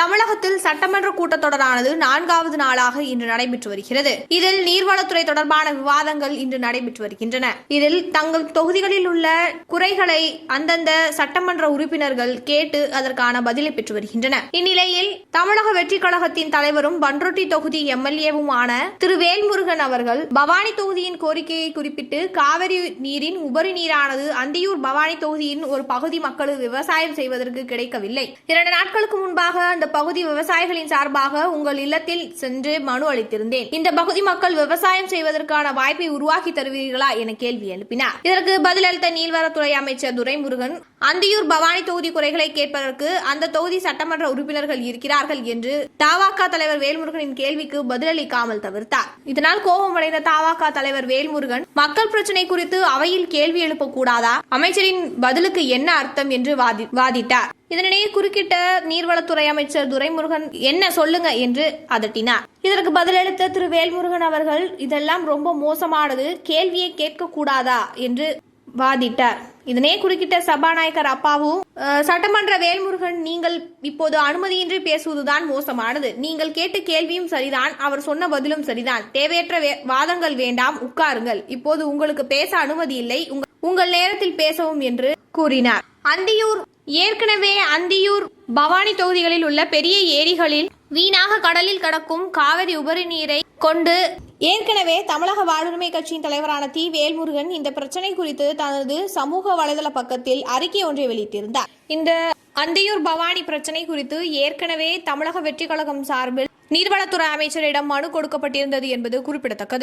தமிழகத்தில் சட்டமன்ற கூட்டத்தொடரானது நான்காவது நாளாக இன்று நடைபெற்று வருகிறது. இதில் நீர்வளத்துறை தொடர்பான விவாதங்கள் இன்று நடைபெற்று வருகின்றன. இதில் தங்கள் தொகுதிகளில் உள்ள குறைகளை அந்தந்த சட்டமன்ற உறுப்பினர்கள் கேட்டு அதற்கான பதிலை பெற்று வருகின்றன இந்நிலையில் தமிழக வெற்றிக் கழகத்தின் தலைவரும் பன்ருட்டி தொகுதி எம்எல்ஏவுமான திரு வேல்முருகன் அவர்கள் பவானி தொகுதியின் கோரிக்கையை குறிப்பிட்டு காவிரி நீரின் உபரி நீரானது அந்தியூர் பவானி தொகுதியின் ஒரு பகுதி மக்களுக்கு விவசாயம் செய்வதற்கு கிடைக்கவில்லை. இரண்டு நாட்களுக்கு முன்பாக அந்த பகுதி விவசாயிகளின் சார்பாக உங்கள் இல்லத்தில் சென்று மனு அளித்திருந்தேன். இந்த பகுதி மக்கள் விவசாயம் செய்வதற்கான வாய்ப்பை உருவாக்கி தருவீர்களா என கேள்வி எழுப்பினார். இதற்கு பதிலளித்த நீர்வளத்துறை அமைச்சர் துரைமுருகன் அந்தியூர் பவானி தொகுதி குறைகளை கேட்பதற்கு அந்த தொகுதி சட்டமன்ற உறுப்பினர்கள் இருக்கிறார்கள் என்று தாவாக்கா தலைவர் வேல்முருகனின் கேள்விக்கு பதிலளிக்காமல் தவிர்த்தார். இதனால் கோபமடைந்த தாவாக்கா தலைவர் வேல்முருகன் மக்கள் பிரச்சினை குறித்து அவையில் கேள்வி எழுப்பக்கூடாதா? அமைச்சரின் பதிலுக்கு என்ன அர்த்தம் என்று வாதிட்டார். இதனிடையே குறுக்கிட்ட நீர்வளத்துறை அமைச்சர் துரைமுருகன் என்ன சொல்லுங்க என்று அதட்டினார். இதற்கு பதிலளித்த திரு வேல்முருகன் அவர்கள் இதெல்லாம் ரொம்ப மோசமானது. கேள்வியை கேட்க கூடாதா என்று வாதிட்டார். இதனே குறுக்கிட்ட சபாநாயகர் அப்பாவும் சட்டமன்ற வேல்முருகன் நீங்கள் இப்போது அனுமதியின்றி பேசுவதுதான் மோசமானது. நீங்கள் கேட்ட கேள்வியும் சரிதான். அவர் சொன்ன பதிலும் சரிதான். தேவையற்ற வே- வாதங்கள் வேண்டாம். உட்காருங்கள். இப்போது உங்களுக்கு பேச அனுமதி இல்லை. உங்கள் நேரத்தில் பேசவும் என்று கூறினார். அந்தியூர் ஏற்கனவே அந்தியூர் பவானி தொகுதிகளில் உள்ள பெரிய ஏரிகளில் வீணாக கடலில் கடக்கும் காவிரி உபரி நீரை கொண்டு ஏற்கனவே தமிழக வாழ்வுரிமை கட்சியின் தலைவரான தி. வேல்முருகன் இந்த பிரச்சனை குறித்து தனது சமூக வலைதள பக்கத்தில் அறிக்கை ஒன்றை வெளியிட்டிருந்தார். இந்த அந்தியூர் பவானி பிரச்சனை குறித்து ஏற்கனவே தமிழக வெற்றி கழகம் சார்பில் நீர்வளத்துறை அமைச்சரிடம் மனு கொடுக்கப்பட்டிருந்தது என்பது குறிப்பிடத்தக்கது.